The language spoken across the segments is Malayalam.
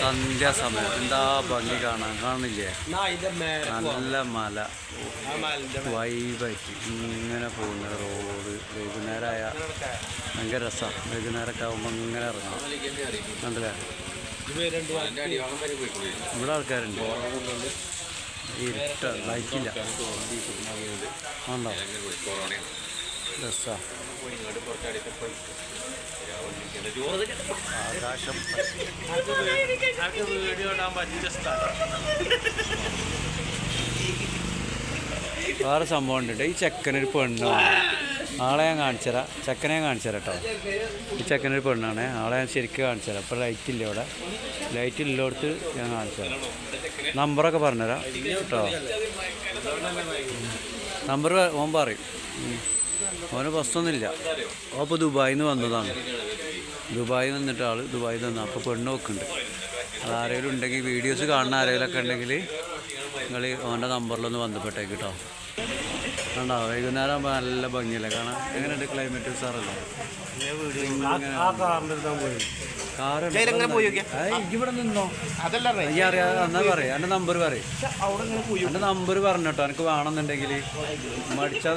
സന്ധ്യാസമയം എന്താ ഭംഗി കാണാൻ? കാണില്ലേ നല്ല മല. വൈബായിട്ട് ഇങ്ങനെ പോകുന്ന റോഡ് വൈകുന്നേരമായ ഭയങ്കര രസമാണ് വൈകുന്നേരമൊക്കെ ആകുമ്പോൾ ഇങ്ങനെ ഇറങ്ങാം. കണ്ടില്ലേ? ഇവിടെ ആൾക്കാരുണ്ട്. ഇരുട്ട. ലൈറ്റില്ല ഉണ്ടോ രസമാണ് ആകാശം വീഡിയോ ഇടാൻ പറ്റിയ സ്ഥലം വേറെ സംഭവം ഉണ്ട് ഈ ചെക്കനൊരു പെണ്ണാണ് ആളെ ഞാൻ കാണിച്ചുതരാം ചെക്കനെ ഞാൻ കാണിച്ചുതരാം കേട്ടോ. ഈ ചെക്കനൊരു പെണ്ണാണ്. ആളെ ഞാൻ ശരിക്കും കാണിച്ചുതരാം ഇപ്പോൾ ലൈറ്റ് ഇല്ല ഇവിടെ. ലൈറ്റ് ഇല്ലോടത്ത് ഞാൻ കാണിച്ചുതരാം നമ്പറൊക്കെ പറഞ്ഞുതരാം കേട്ടോ. നമ്പർ ഓൻ പറയും. ഓന് ബസ്സൊന്നുമില്ല ഓ ഇപ്പോൾ ദുബായിൽ നിന്ന് വന്നതാണ്. ദുബായിൽ വന്നിട്ട് ആൾ ദുബായിൽ നിന്ന് അപ്പോൾ പെണ്ണ് ഉണ്ട് അത് ആരെങ്കിലും ഉണ്ടെങ്കിൽ വീഡിയോസ് കാണുന്ന ആരെങ്കിലും ഒക്കെ ഉണ്ടെങ്കിൽ നിങ്ങൾ അവന്റെ നമ്പറിലൊന്ന് ബന്ധപ്പെട്ടേക്ക് കേട്ടോ കണ്ടോ? വൈകുന്നേരം ആകുമ്പോൾ നല്ല ഭംഗിയല്ലേ? കാണാൻ. എങ്ങനെയുണ്ട് ക്ലൈമറ്റ് സാറല്ലേ? ഇവിടെ നിന്നോ? എന്നാ പറയാ എന്റെ നമ്പർ പറയും. നമ്പർ പറഞ്ഞിട്ടോ എനിക്ക് വേണമെന്നുണ്ടെങ്കിൽ മടിച്ചാ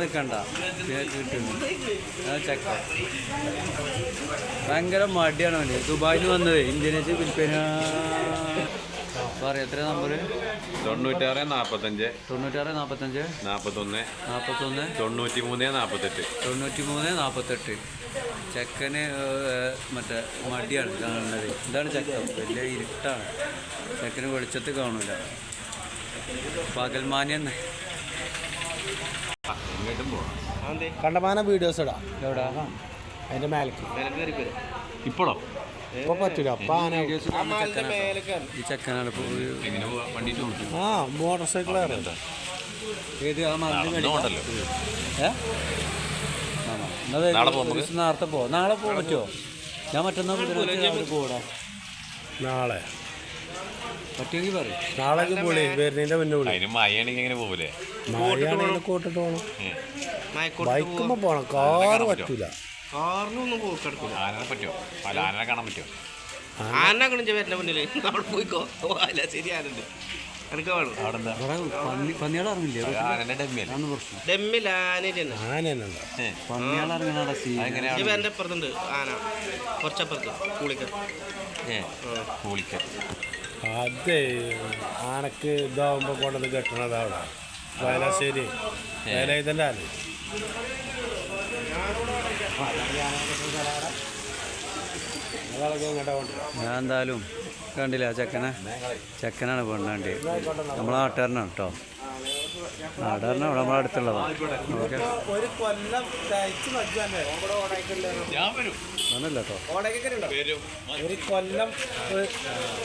കിട്ടുന്നു ചെക്ക ഭയങ്കര മടിയാണ് വേണ്ടി ദുബായിൽ വന്നത് ഇന്ത്യനേച്ച് വിൽപ്പന പറയാം എത്ര നമ്പർ തൊണ്ണൂറ്റാറ് നാൽപ്പത്തഞ്ച് തൊണ്ണൂറ്റാറ് നാൽപ്പത്തഞ്ച് നാൽപ്പത്തൊന്ന് നാൽപ്പത്തൊന്ന് തൊണ്ണൂറ്റി മൂന്ന് നാൽപ്പത്തെട്ട് തൊണ്ണൂറ്റി മൂന്ന് നാൽപ്പത്തെട്ട് ചെക്കന് മറ്റേ മടിയാണ് കാണുന്നത്. ഇതാണ് ചെക്കൻ. വലിയ ഇരുട്ടാണ്. ചെക്കന് വെളിച്ചത്ത് കാണൂല. പകൽമാന്യം കണ്ടമാന വീഡിയോസ് ഇടാം. എവിടാ? അതിന്റെ മേലേക്ക്. ഇപ്പോഴോ? ഇപ്പൊ പറ്റൂല. പാന ഈ ചെക്കനാണ് ആ മോട്ടോർ സൈക്കിൾ ഏത് ആ നേരത്തെ പോ. നാളെ പോകാൻ പറ്റുമോ ഞാൻ മറ്റന്നാൾ ബുധനാഴ്ച പോടാ നാളെ. പറ്റുമെങ്കിൽ പറയും. നാളെ വിളി വരുന്നതിന്റെ മുന്നേ വിളി അതിന് മഴയാണെങ്കിൽ എങ്ങനെ പോകൂലേ? മഴയാണെങ്കിൽ കോട്ടിട്ട് പോകണം ഏ. ബൈക്കുമ്പോ പോണം. കാറ് പറ്റൂല. കാറിനൊന്നും പോക്കെടുക്കില്ല ആനനെ പറ്റുമോ? അല്ല ആനനെ കാണാൻ പറ്റുമോ? ആന കണിച്ച വരണ്ട മുന്നിൽ അവിടെ പോയിക്കോ. അല്ല ശരി ആനണ്ട്. എനിക്ക് വേണം. ഡെമ്മിൽ ആന അപ്പുറത്തുണ്ട് ആന. കുറച്ചപ്പുറത്ത്. അതെ ആനക്ക് ഇതാവുമ്പോ കൊണ്ടത് കെട്ടണതാണ് വയലാശ്ശേരി. വയലായി തന്നെ കൊണ്ടുവരാം ഞാൻ എന്തായാലും കണ്ടില്ല ആ ചെക്കനെ? ചെക്കനാണ് പെണ്ണാണ്ടി. നമ്മളെ നാട്ടുകാരനാണ് കേട്ടോ. നാട്ടുകാരനാണ് ഇവിടെ നമ്മളെ അടുത്തുള്ളതാണ് ഓക്കെ. ഒരു കൊല്ലം തയ്ച്ച് ഞാൻ വരും. അതല്ല കേട്ടോ. ഒരു കൊല്ലം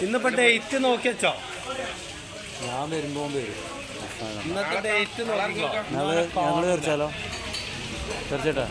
ഇന്നിപ്പോ ഡേറ്റ് നോക്കി വെച്ചോ? ഞാൻ വരുമ്പോ വരും. ഇന്നത്തെ ഡേറ്റ് നോക്കിക്കോ. ഞങ്ങൾ തീർച്ചാലോ തീർച്ചയായിട്ടും